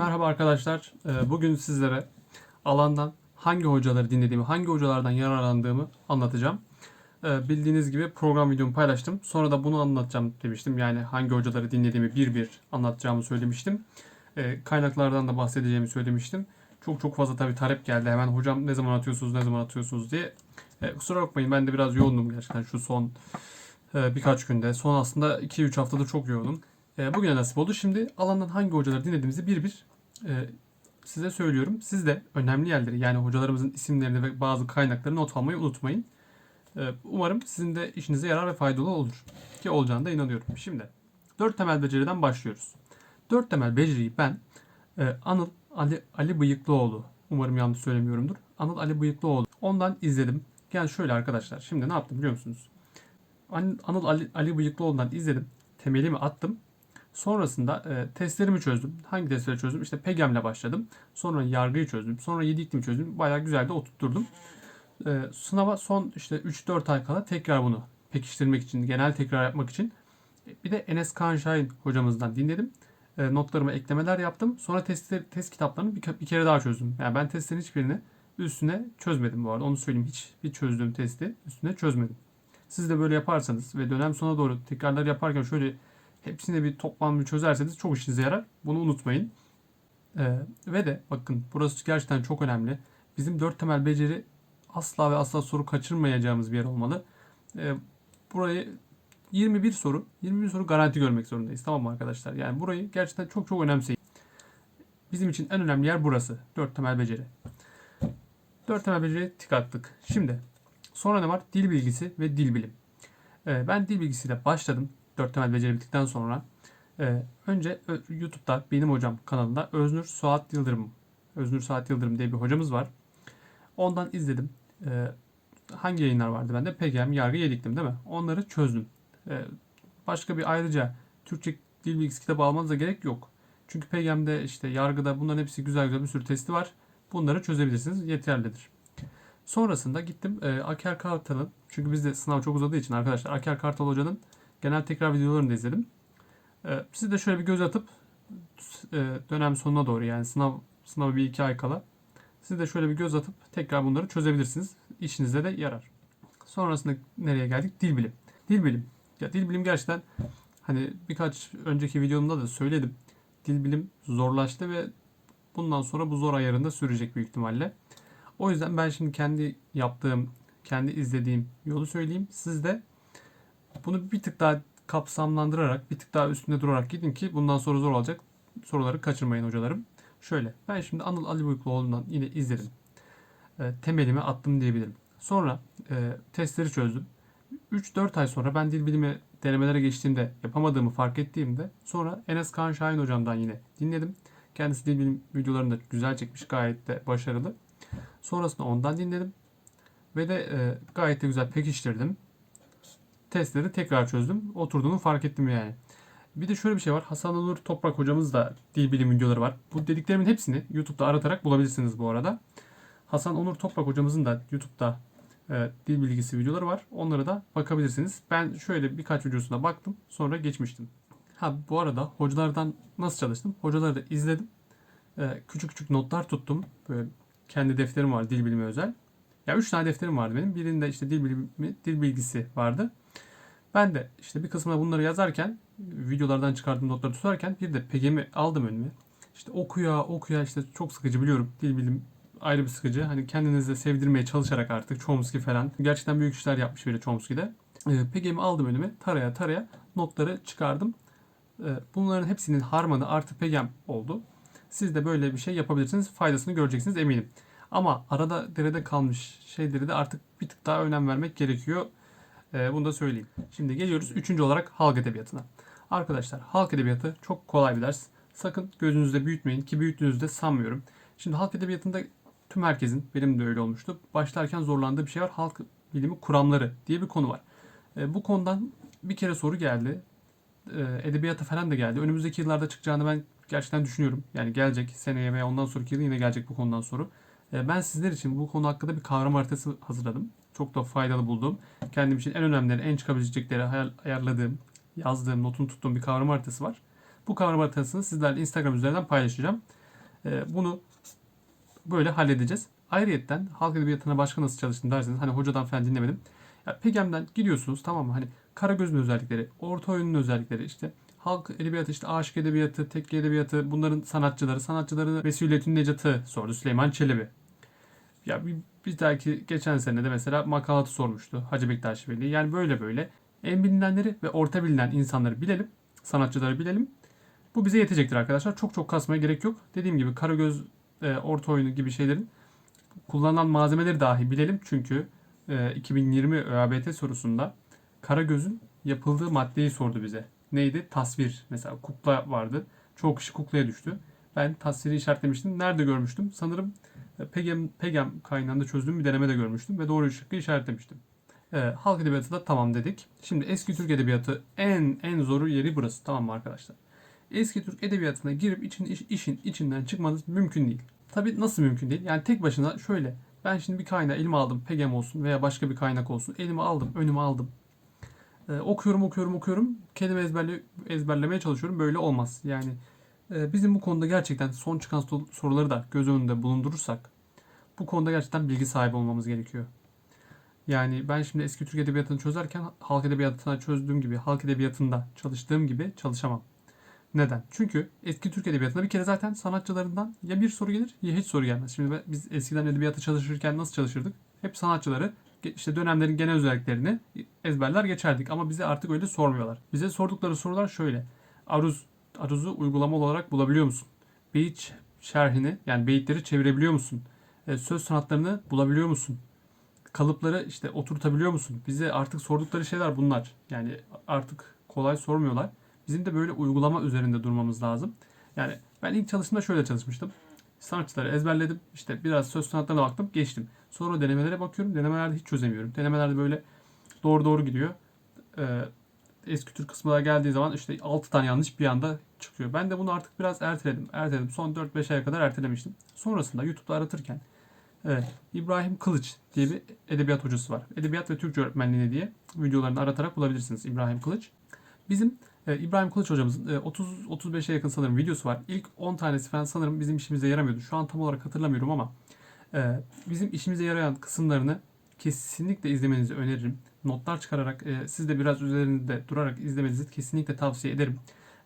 Merhaba arkadaşlar. Ee, Bugün sizlere alandan hangi hocaları dinlediğimi, hangi hocalardan yararlandığımı anlatacağım. Ee, Bildiğiniz gibi program videomu paylaştım. Sonra da bunu anlatacağım demiştim. Yani hangi hocaları dinlediğimi bir bir anlatacağımı söylemiştim. Ee, Kaynaklardan da bahsedeceğimi söylemiştim. Çok çok fazla tabii talep geldi. Hemen hocam ne zaman atıyorsunuz, ne zaman atıyorsunuz diye. Kusura bakmayın ben de biraz yoğundum gerçekten şu son e, birkaç günde. Son aslında 2-3 haftadır çok yoğundum. E, bugüne nasip oldu. Şimdi alandan hangi hocaları dinlediğimizi bir bir e, size söylüyorum. Siz de önemli yerleri yani hocalarımızın isimlerini ve bazı kaynakları not almayı unutmayın. E, umarım sizin de işinize yarar ve faydalı olur. Ki olacağına da inanıyorum. Şimdi dört temel beceriden başlıyoruz. Dört temel beceriyi ben e, Anıl Ali, Ali Bıyıklıoğlu umarım yanlış söylemiyorumdur. Anıl Ali Bıyıklıoğlu. Ondan izledim. Yani şöyle arkadaşlar. Şimdi ne yaptım biliyor musunuz? An- Anıl Ali, Ali Bıyıklıoğlu'ndan izledim. Temelimi attım. Sonrasında e, testlerimi çözdüm. Hangi testleri çözdüm? İşte PEGEM'le başladım. Sonra yargıyı çözdüm. Sonra 7 iklim çözdüm. Bayağı güzel de oturtturdum. E, sınava son işte 3-4 ay kala tekrar bunu pekiştirmek için, genel tekrar yapmak için e, bir de Enes Kaan hocamızdan dinledim. E, notlarıma eklemeler yaptım. Sonra test, test kitaplarını bir, bir kere daha çözdüm. Yani ben testlerin hiçbirini üstüne çözmedim bu arada. Onu söyleyeyim. Hiç bir çözdüğüm testi üstüne çözmedim. Siz de böyle yaparsanız ve dönem sona doğru tekrarlar yaparken şöyle hepsini bir toplam bir çözerseniz çok işinize yarar. Bunu unutmayın. Ee, ve de bakın burası gerçekten çok önemli. Bizim dört temel beceri asla ve asla soru kaçırmayacağımız bir yer olmalı. Ee, burayı 21 soru, 21 soru garanti görmek zorundayız. Tamam mı arkadaşlar? Yani burayı gerçekten çok çok önemseyin. Bizim için en önemli yer burası. Dört temel beceri. Dört temel beceri tik attık. Şimdi sonra ne var? Dil bilgisi ve dil bilim. Ee, ben dil bilgisiyle başladım. Dört temel beceri bittikten sonra. Ee, önce YouTube'da benim hocam kanalında Öznur Suat Yıldırım. Öznur Suat Yıldırım diye bir hocamız var. Ondan izledim. Ee, hangi yayınlar vardı bende? PGM, Yargı, Yediktim değil mi? Onları çözdüm. Ee, başka bir ayrıca Türkçe dil bilgisi kitabı almanıza gerek yok. Çünkü PGM'de işte yargıda bunların hepsi güzel güzel bir sürü testi var. Bunları çözebilirsiniz. Yeterlidir. Sonrasında gittim e, Aker Kartal'ın çünkü bizde sınav çok uzadığı için arkadaşlar Aker Kartal hocanın genel tekrar videolarını da izledim. E, siz de şöyle bir göz atıp e, dönem sonuna doğru yani sınav sınavı bir iki ay kala siz de şöyle bir göz atıp tekrar bunları çözebilirsiniz. İşinize de yarar. Sonrasında nereye geldik? Dil bilim. Dil bilim. Ya dil bilim gerçekten hani birkaç önceki videomda da söyledim. Dil bilim zorlaştı ve bundan sonra bu zor ayarında sürecek büyük ihtimalle. O yüzden ben şimdi kendi yaptığım, kendi izlediğim yolu söyleyeyim. Siz de bunu bir tık daha kapsamlandırarak, bir tık daha üstünde durarak gidin ki bundan sonra zor olacak. Soruları kaçırmayın hocalarım. Şöyle, ben şimdi Anıl Ali Bıyıklıoğlu'ndan yine izledim. E, temelimi attım diyebilirim. Sonra e, testleri çözdüm. 3-4 ay sonra ben dil bilimi denemelere geçtiğimde yapamadığımı fark ettiğimde sonra Enes Kaan Şahin hocamdan yine dinledim. Kendisi dil bilim videolarını da güzel çekmiş gayet de başarılı. Sonrasında ondan dinledim. Ve de e, gayet de güzel pekiştirdim. Testleri tekrar çözdüm. Oturduğunu fark ettim yani. Bir de şöyle bir şey var. Hasan Onur Toprak hocamız da dil bilim videoları var. Bu dediklerimin hepsini YouTube'da aratarak bulabilirsiniz bu arada. Hasan Onur Toprak hocamızın da YouTube'da e, dil bilgisi videoları var. Onlara da bakabilirsiniz. Ben şöyle birkaç videosuna baktım. Sonra geçmiştim. Ha bu arada hocalardan nasıl çalıştım? Hocaları da izledim. E, küçük küçük notlar tuttum. Böyle kendi defterim var dil bilimi özel. Ya üç tane defterim vardı benim. Birinde işte dil bilimi, dil bilgisi vardı. Ben de işte bir kısmına bunları yazarken, videolardan çıkardığım notları tutarken bir de PGM'i aldım önüme. İşte okuya okuya işte çok sıkıcı biliyorum. Dil bilim ayrı bir sıkıcı. Hani kendinizi sevdirmeye çalışarak artık Chomsky falan. Gerçekten büyük işler yapmış biri Chomsky'de. Ee, PGM'i aldım önüme. Taraya taraya notları çıkardım. Ee, bunların hepsinin harmanı artı PGM oldu. Siz de böyle bir şey yapabilirsiniz. Faydasını göreceksiniz eminim. Ama arada derede kalmış şeyleri de artık bir tık daha önem vermek gerekiyor. Ee, bunu da söyleyeyim. Şimdi geliyoruz üçüncü olarak halk edebiyatına. Arkadaşlar halk edebiyatı çok kolay bir ders. Sakın gözünüzde büyütmeyin ki büyüttüğünüzde sanmıyorum. Şimdi halk edebiyatında tüm herkesin, benim de öyle olmuştu. Başlarken zorlandığı bir şey var. Halk bilimi kuramları diye bir konu var. Ee, bu konudan bir kere soru geldi. Ee, edebiyata falan da geldi. Önümüzdeki yıllarda çıkacağını ben gerçekten düşünüyorum. Yani gelecek seneye veya ondan sonraki yıl yine gelecek bu konudan soru. Ee, Ben sizler için bu konu hakkında bir kavram haritası hazırladım. Çok da faydalı buldum. Kendim için en önemlileri, en çıkabilecekleri ayarladığım, yazdığım, notunu tuttuğum bir kavram haritası var. Bu kavram haritasını sizlerle Instagram üzerinden paylaşacağım. E, bunu böyle halledeceğiz. Ayrıyetten halk edebiyatına başka nasıl çalıştın derseniz hani hocadan falan dinlemedim. Ya PEGEM'den gidiyorsunuz tamam mı? Hani Karagöz'ün özellikleri, orta oyunun özellikleri işte halk edebiyatı işte aşık edebiyatı, tekke edebiyatı bunların sanatçıları, sanatçıları Resulettin Necat'ı sordu Süleyman Çelebi. Ya bir, bir dahaki geçen sene de mesela makalatı sormuştu Hacı Bektaş Veli. Yani böyle böyle en bilinenleri ve orta bilinen insanları bilelim, sanatçıları bilelim. Bu bize yetecektir arkadaşlar. Çok çok kasmaya gerek yok. Dediğim gibi Karagöz, e, orta oyunu gibi şeylerin kullanılan malzemeleri dahi bilelim. Çünkü e, 2020 ÖABT sorusunda Karagöz'ün yapıldığı maddeyi sordu bize. Neydi? Tasvir. Mesela kukla vardı. Çoğu kişi kuklaya düştü. Ben tasviri işaretlemiştim. Nerede görmüştüm? Sanırım Pegem, Pegem kaynağında çözdüğüm bir denemede görmüştüm ve doğru şıkkı işaretlemiştim. E, halk edebiyatı da tamam dedik. Şimdi eski Türk edebiyatı en en zoru yeri burası. Tamam mı arkadaşlar? Eski Türk edebiyatına girip için, iş- işin içinden çıkmanız mümkün değil. Tabii nasıl mümkün değil? Yani tek başına şöyle. Ben şimdi bir kaynağı elime aldım. Pegem olsun veya başka bir kaynak olsun. Elime aldım, önüme aldım. Ee, okuyorum, okuyorum, okuyorum. Kelime ezberle, ezberlemeye çalışıyorum. Böyle olmaz. Yani e, bizim bu konuda gerçekten son çıkan so- soruları da göz önünde bulundurursak bu konuda gerçekten bilgi sahibi olmamız gerekiyor. Yani ben şimdi eski Türk edebiyatını çözerken halk edebiyatına çözdüğüm gibi, halk edebiyatında çalıştığım gibi çalışamam. Neden? Çünkü eski Türk edebiyatında bir kere zaten sanatçılarından ya bir soru gelir ya hiç soru gelmez. Şimdi biz eskiden edebiyata çalışırken nasıl çalışırdık? Hep sanatçıları işte dönemlerin genel özelliklerini ezberler geçerdik ama bize artık öyle sormuyorlar. Bize sordukları sorular şöyle. Aruz aruzu uygulamalı olarak bulabiliyor musun? Beyit şerhini yani beyitleri çevirebiliyor musun? E, söz sanatlarını bulabiliyor musun? Kalıpları işte oturtabiliyor musun? Bize artık sordukları şeyler bunlar. Yani artık kolay sormuyorlar. Bizim de böyle uygulama üzerinde durmamız lazım. Yani ben ilk çalıştığımda şöyle çalışmıştım. Sanatçıları ezberledim. İşte biraz söz sanatlarına baktım. Geçtim. Sonra denemelere bakıyorum. Denemelerde hiç çözemiyorum. Denemelerde böyle doğru doğru gidiyor. Ee, eski Türk kısmına geldiği zaman işte 6 tane yanlış bir anda çıkıyor. Ben de bunu artık biraz erteledim. Erteledim. Son 4-5 aya kadar ertelemiştim. Sonrasında YouTube'da aratırken evet, İbrahim Kılıç diye bir edebiyat hocası var. Edebiyat ve Türkçe öğretmenliğine diye videolarını aratarak bulabilirsiniz İbrahim Kılıç. Bizim e, İbrahim Kılıç hocamızın e, 30-35'e yakın sanırım videosu var. İlk 10 tanesi falan sanırım bizim işimize yaramıyordu. Şu an tam olarak hatırlamıyorum ama e, bizim işimize yarayan kısımlarını kesinlikle izlemenizi öneririm. Notlar çıkararak e, siz de biraz üzerinde durarak izlemenizi kesinlikle tavsiye ederim.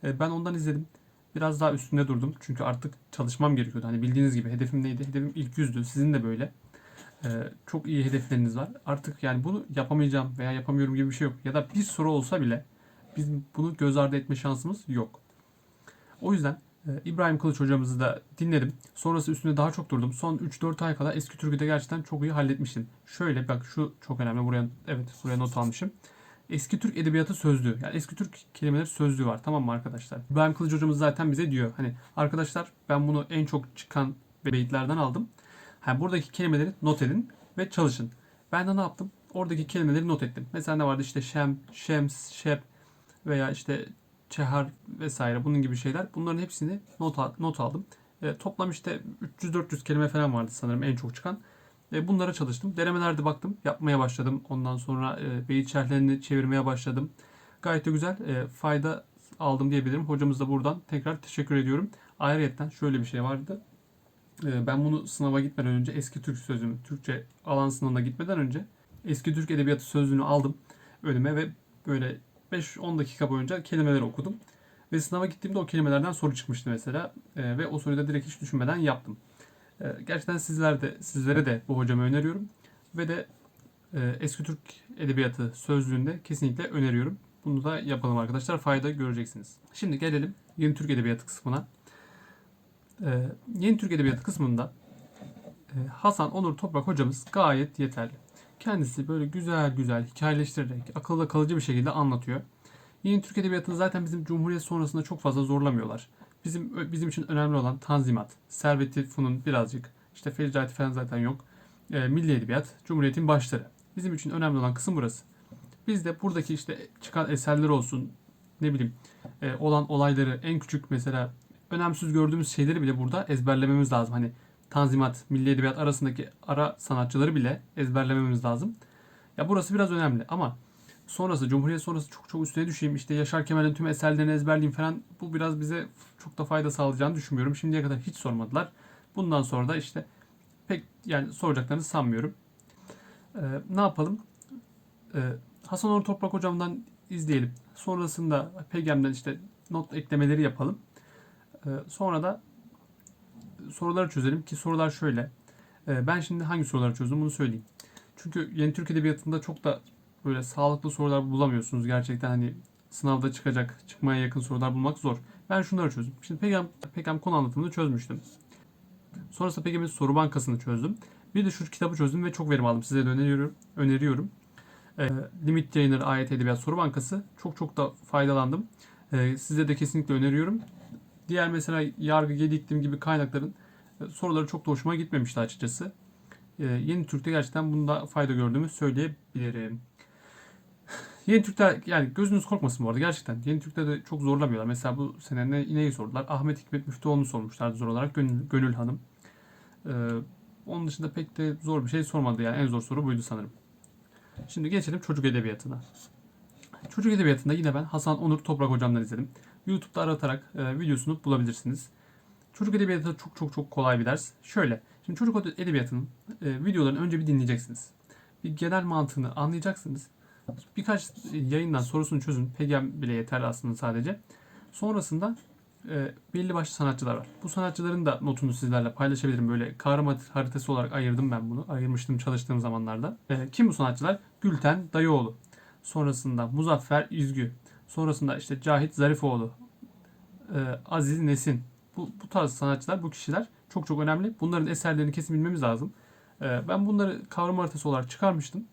E, ben ondan izledim. Biraz daha üstünde durdum. Çünkü artık çalışmam gerekiyordu. Hani bildiğiniz gibi hedefim neydi? Hedefim ilk yüzdü. Sizin de böyle. E, çok iyi hedefleriniz var. Artık yani bunu yapamayacağım veya yapamıyorum gibi bir şey yok. Ya da bir soru olsa bile biz bunu göz ardı etme şansımız yok. O yüzden İbrahim Kılıç hocamızı da dinledim. Sonrası üstünde daha çok durdum. Son 3-4 ay kadar eski Türkü'de gerçekten çok iyi halletmiştim. Şöyle bak şu çok önemli. Buraya evet buraya not almışım. Eski Türk edebiyatı sözlüğü. Yani eski Türk kelimeleri sözlüğü var. Tamam mı arkadaşlar? İbrahim Kılıç hocamız zaten bize diyor. Hani arkadaşlar ben bunu en çok çıkan beyitlerden aldım. Ha, buradaki kelimeleri not edin ve çalışın. Ben de ne yaptım? Oradaki kelimeleri not ettim. Mesela ne vardı? İşte şem, şems, şep veya işte çehar vesaire bunun gibi şeyler. Bunların hepsini not, not aldım. E, toplam işte 300-400 kelime falan vardı sanırım en çok çıkan. E, bunlara çalıştım. Denemelerde baktım. Yapmaya başladım. Ondan sonra e, beyit şerhlerini çevirmeye başladım. Gayet de güzel e, fayda aldım diyebilirim. Hocamız da buradan tekrar teşekkür ediyorum. Ayrıyeten şöyle bir şey vardı. E, ben bunu sınava gitmeden önce eski Türk sözlüğümü, Türkçe alan sınavına gitmeden önce eski Türk edebiyatı sözlüğünü aldım önüme ve böyle 5-10 dakika boyunca kelimeleri okudum. Ve sınava gittiğimde o kelimelerden soru çıkmıştı mesela. E, ve o soruyu da direkt hiç düşünmeden yaptım. E, gerçekten sizler de, sizlere de bu hocamı öneriyorum. Ve de e, Eski Türk Edebiyatı sözlüğünde kesinlikle öneriyorum. Bunu da yapalım arkadaşlar. Fayda göreceksiniz. Şimdi gelelim Yeni Türk Edebiyatı kısmına. E, Yeni Türk Edebiyatı kısmında e, Hasan Onur Toprak hocamız gayet yeterli. Kendisi böyle güzel güzel hikayeleştirerek akılda kalıcı bir şekilde anlatıyor. Yeni Türk Edebiyatı'nı zaten bizim Cumhuriyet sonrasında çok fazla zorlamıyorlar. Bizim bizim için önemli olan Tanzimat, Servet-i Funun birazcık, işte Fecrati falan zaten yok. E, Milli Edebiyat, Cumhuriyet'in başları. Bizim için önemli olan kısım burası. Biz de buradaki işte çıkan eserler olsun, ne bileyim e, olan olayları en küçük mesela önemsiz gördüğümüz şeyleri bile burada ezberlememiz lazım. Hani Tanzimat, Milli Edebiyat arasındaki ara sanatçıları bile ezberlememiz lazım. Ya burası biraz önemli ama sonrası Cumhuriyet sonrası çok çok üstüne düşeyim işte Yaşar Kemal'in tüm eserlerini ezberleyeyim falan bu biraz bize çok da fayda sağlayacağını düşünmüyorum. Şimdiye kadar hiç sormadılar. Bundan sonra da işte pek yani soracaklarını sanmıyorum. Ee, ne yapalım? Ee, Hasan Onur Toprak hocamdan izleyelim. Sonrasında PGM'den işte not eklemeleri yapalım. Ee, sonra da soruları çözelim ki sorular şöyle. Ee, ben şimdi hangi soruları çözdüm bunu söyleyeyim. Çünkü yeni Türk Edebiyatı'nda çok da böyle sağlıklı sorular bulamıyorsunuz. Gerçekten hani sınavda çıkacak, çıkmaya yakın sorular bulmak zor. Ben şunları çözdüm. Şimdi PGM, PGM konu anlatımını çözmüştüm. Sonrasında PGM'in soru bankasını çözdüm. Bir de şu kitabı çözdüm ve çok verim aldım. Size de öneriyorum. öneriyorum. Ee, Limit Yayınları Ayet Edebiyat Soru Bankası. Çok çok da faydalandım. Ee, size de kesinlikle öneriyorum. Diğer mesela yargı, gediktim gibi kaynakların e, soruları çok da hoşuma gitmemişti açıkçası. Ee, Yeni Türk'te gerçekten bunda fayda gördüğümü söyleyebilirim. Yeni Türk'te yani gözünüz korkmasın bu arada gerçekten. Yeni Türk'te de çok zorlamıyorlar. Mesela bu sene ne, neyi sordular? Ahmet Hikmet Müftüoğlu'nu sormuşlardı zor olarak. Gönül, Gönül Hanım. Ee, onun dışında pek de zor bir şey sormadı yani. En zor soru buydu sanırım. Şimdi geçelim çocuk edebiyatına. Çocuk edebiyatında yine ben Hasan Onur Toprak hocamdan izledim. YouTube'da aratarak e, videosunu bulabilirsiniz. Çocuk edebiyatı çok çok çok kolay bir ders. Şöyle, şimdi çocuk edebiyatının e, videolarını önce bir dinleyeceksiniz. Bir genel mantığını anlayacaksınız. Birkaç yayından sorusunu çözün. PGM bile yeterli aslında sadece. Sonrasında e, belli başlı sanatçılar var. Bu sanatçıların da notunu sizlerle paylaşabilirim. Böyle kavram haritası olarak ayırdım ben bunu. Ayırmıştım çalıştığım zamanlarda. E, kim bu sanatçılar? Gülten Dayıoğlu. Sonrasında Muzaffer İzgü. Sonrasında işte Cahit Zarifoğlu. e, Aziz Nesin. Bu, bu tarz sanatçılar, bu kişiler çok çok önemli. Bunların eserlerini kesin bilmemiz lazım. E, ben bunları kavram haritası olarak çıkarmıştım.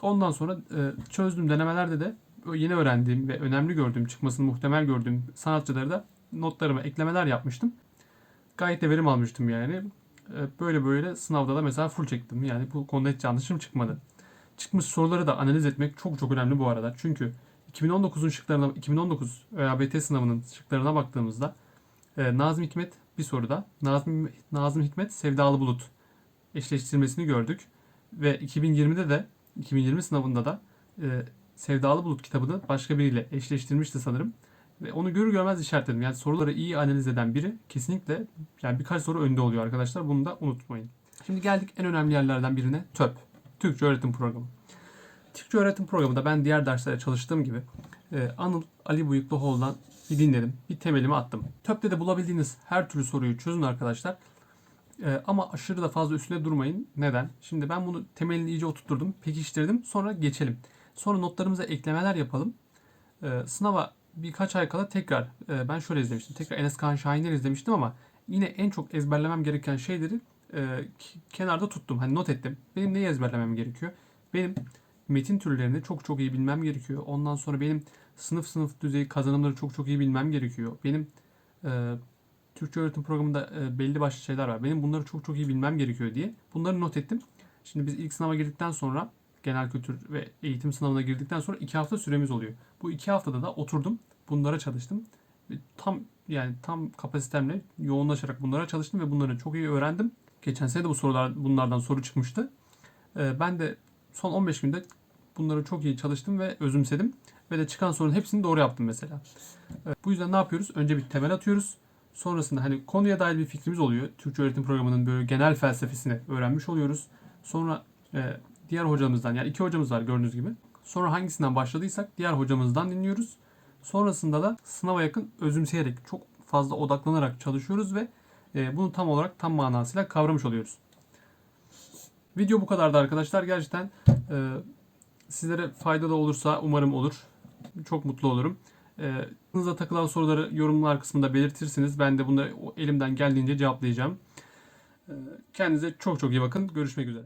Ondan sonra e, çözdüğüm denemelerde de yeni öğrendiğim ve önemli gördüğüm, çıkmasını muhtemel gördüğüm sanatçıları da notlarıma eklemeler yapmıştım. Gayet de verim almıştım yani. E, Böyle böyle sınavda da mesela full çektim. Yani bu konuda hiç yanlışım çıkmadı. Çıkmış soruları da analiz etmek çok çok önemli bu arada. Çünkü 2019'un şıklarına 2019 ÖABT sınavının şıklarına baktığımızda e, Nazım Hikmet bir soruda Nazım, Nazım Hikmet Sevdalı Bulut eşleştirmesini gördük. Ve 2020'de de 2020 sınavında da e, Sevdalı Bulut kitabını başka biriyle eşleştirmişti sanırım. Ve onu görür görmez işaretledim. Yani soruları iyi analiz eden biri kesinlikle yani birkaç soru önde oluyor arkadaşlar. Bunu da unutmayın. Şimdi geldik en önemli yerlerden birine TÖP. Türkçe Öğretim Programı. Türkçe Öğretim Programı'nda ben diğer derslere çalıştığım gibi e, Anıl Ali Bıyıklıoğlu'dan bir dinledim. Bir temelimi attım. TÖP'te de bulabildiğiniz her türlü soruyu çözün arkadaşlar. E, ama aşırı da fazla üstüne durmayın. Neden? Şimdi ben bunu temelini iyice oturtturdum, pekiştirdim. Sonra geçelim. Sonra notlarımıza eklemeler yapalım. E, sınava birkaç ay kala tekrar ben şöyle izlemiştim. Tekrar Enes Kaan Şahinler izlemiştim ama yine en çok ezberlemem gereken şeyleri kenarda tuttum. Hani not ettim. Benim neyi ezberlemem gerekiyor? Benim metin türlerini çok çok iyi bilmem gerekiyor. Ondan sonra benim sınıf sınıf düzeyi kazanımları çok çok iyi bilmem gerekiyor. Benim e, Türkçe öğretim programında e, belli başlı şeyler var. Benim bunları çok çok iyi bilmem gerekiyor diye bunları not ettim. Şimdi biz ilk sınava girdikten sonra genel kültür ve eğitim sınavına girdikten sonra iki hafta süremiz oluyor. Bu iki haftada da oturdum, bunlara çalıştım. Tam yani tam kapasitemle yoğunlaşarak bunlara çalıştım ve bunları çok iyi öğrendim. Geçen sene de bu sorular bunlardan soru çıkmıştı. Ee, ben de son 15 günde bunları çok iyi çalıştım ve özümsedim. Ve de çıkan sorunun hepsini doğru yaptım mesela. Bu yüzden ne yapıyoruz? Önce bir temel atıyoruz. Sonrasında hani konuya dair bir fikrimiz oluyor. Türkçe öğretim programının böyle genel felsefesini öğrenmiş oluyoruz. Sonra e, diğer hocamızdan yani iki hocamız var gördüğünüz gibi. Sonra hangisinden başladıysak diğer hocamızdan dinliyoruz. Sonrasında da sınava yakın özümseyerek çok fazla odaklanarak çalışıyoruz ve e, bunu tam olarak tam manasıyla kavramış oluyoruz. Video bu kadardı arkadaşlar. Gerçekten e, sizlere faydalı olursa umarım olur. Çok mutlu olurum. E, aklınıza takılan soruları yorumlar kısmında belirtirsiniz. Ben de bunları elimden geldiğince cevaplayacağım. E, kendinize çok çok iyi bakın. Görüşmek üzere.